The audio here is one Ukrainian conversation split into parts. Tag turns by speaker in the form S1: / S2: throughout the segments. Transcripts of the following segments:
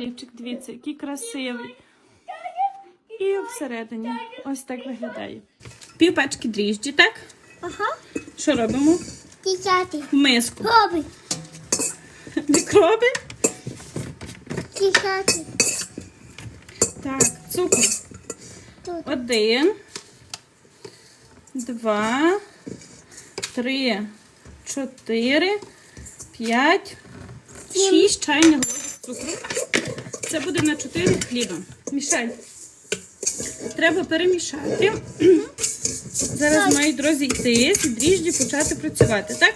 S1: хлібчик, дивіться, який красивий. І всередині ось так виглядає. Пів пачки дріжджі, так?
S2: Ага.
S1: Що робимо?
S2: Десятий.
S1: Миску.
S2: Роби.
S1: Мікроби.
S2: Десятий.
S1: Так, цукор.
S2: Тут.
S1: Один, два, три, чотири, п'ять, шість чайних ложок цукру. Це буде на чотири хліба. Мішай. Треба перемішати. Зараз мають розійтись і дріжджі почати працювати, так?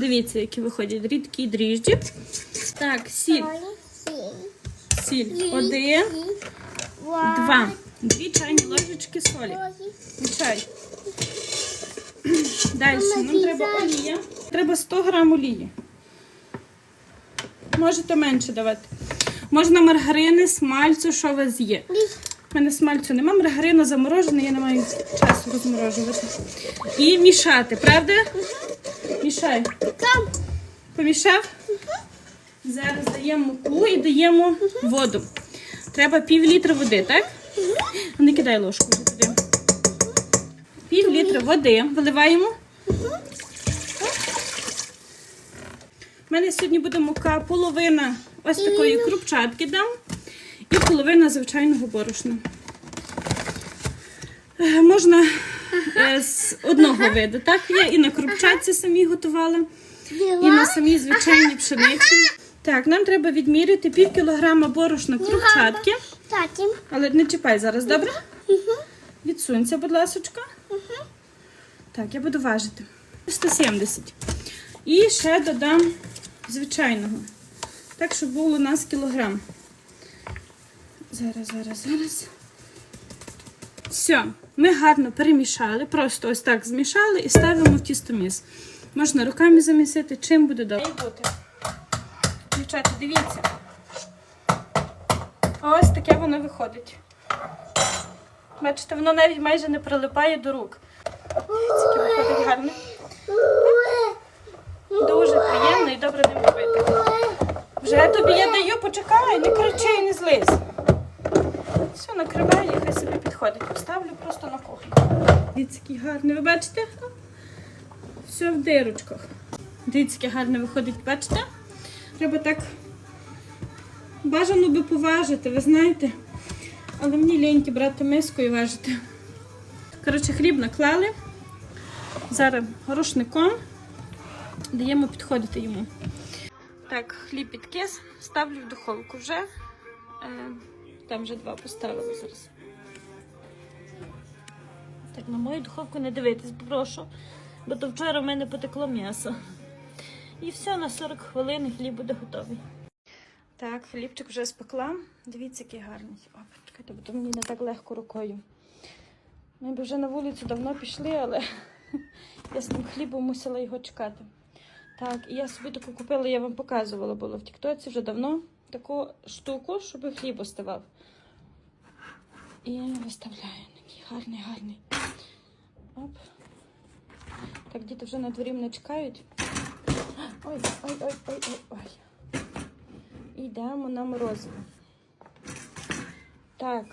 S1: Дивіться, які виходять рідкі дріжджі. Так, сіль. Сіль. Один, два. Дві чайні ложечки солі. Мішай. Далі нам треба олія. Треба 100 грам олії. Можете менше давати. Можна маргарини, смальцю, що у вас є. У мене смальцю нема, маргарину заморожене, я не маю часу розморожувати. І мішати, правда? Мішай.
S2: Там.
S1: Помішав? Зараз даємо муку і даємо воду. Треба пів літра води, так? Не кидай ложку туди. Пів літра води виливаємо. У мене сьогодні буде мука половина ось такої крупчатки дам і половина звичайного борошна. Е, Можна е, з одного виду, так? Я і на крупчатці самі готувала. І на самій звичайній пшениці. Так, нам треба відміряти пів кілограма борошна крупчатки. Але не чіпай зараз, добре? Відсунься, будь ласочка. Так, я буду важити. 170. І ще додам звичайного. Так, щоб було у нас кілограм. Зараз, зараз, зараз. Все, ми гарно перемішали, просто ось так змішали і ставимо в тістоміс. Можна руками замісити, чим буде добре. Дівчата, дивіться. Ось таке воно виходить. Бачите, воно навіть майже не прилипає до рук. Таке виходить гарно. Дуже приємно і добре ним робити. Вже тобі я почекай, не кричи не злизь. Все, накриваю, і собі підходить. Поставлю просто на кухню. Дивіться, який гарний. Ви бачите? Все в дирочках. Дивіться, яке гарне виходить, бачите? Треба так бажано би поважити, ви знаєте. Але мені ліньки брати миску і важити. Коротше, хліб наклали. Зараз рушником даємо підходити йому. Так, хліб підкис, ставлю в духовку вже. Е, там вже два поставили зараз. Так, на мою духовку не дивитись, прошу. Бо то вчора в мене потекло м'ясо. І все, на 40 хвилин хліб буде готовий. Так, хлібчик вже спекла. Дивіться, який гарний. О, чекайте, бо то мені не так легко рукою. Ми б вже на вулицю давно пішли, але я з тим хлібом мусила його чекати. Так, і я собі таку купила, я вам показувала було в Тіктоці вже давно таку штуку, щоб хліб оставав. І виставляю. Такий гарний, гарний. Оп. Так, діти вже на дворі мене чекають. Ой, ой, ой, ой, ой, ой. Йдемо на морозиво. Так,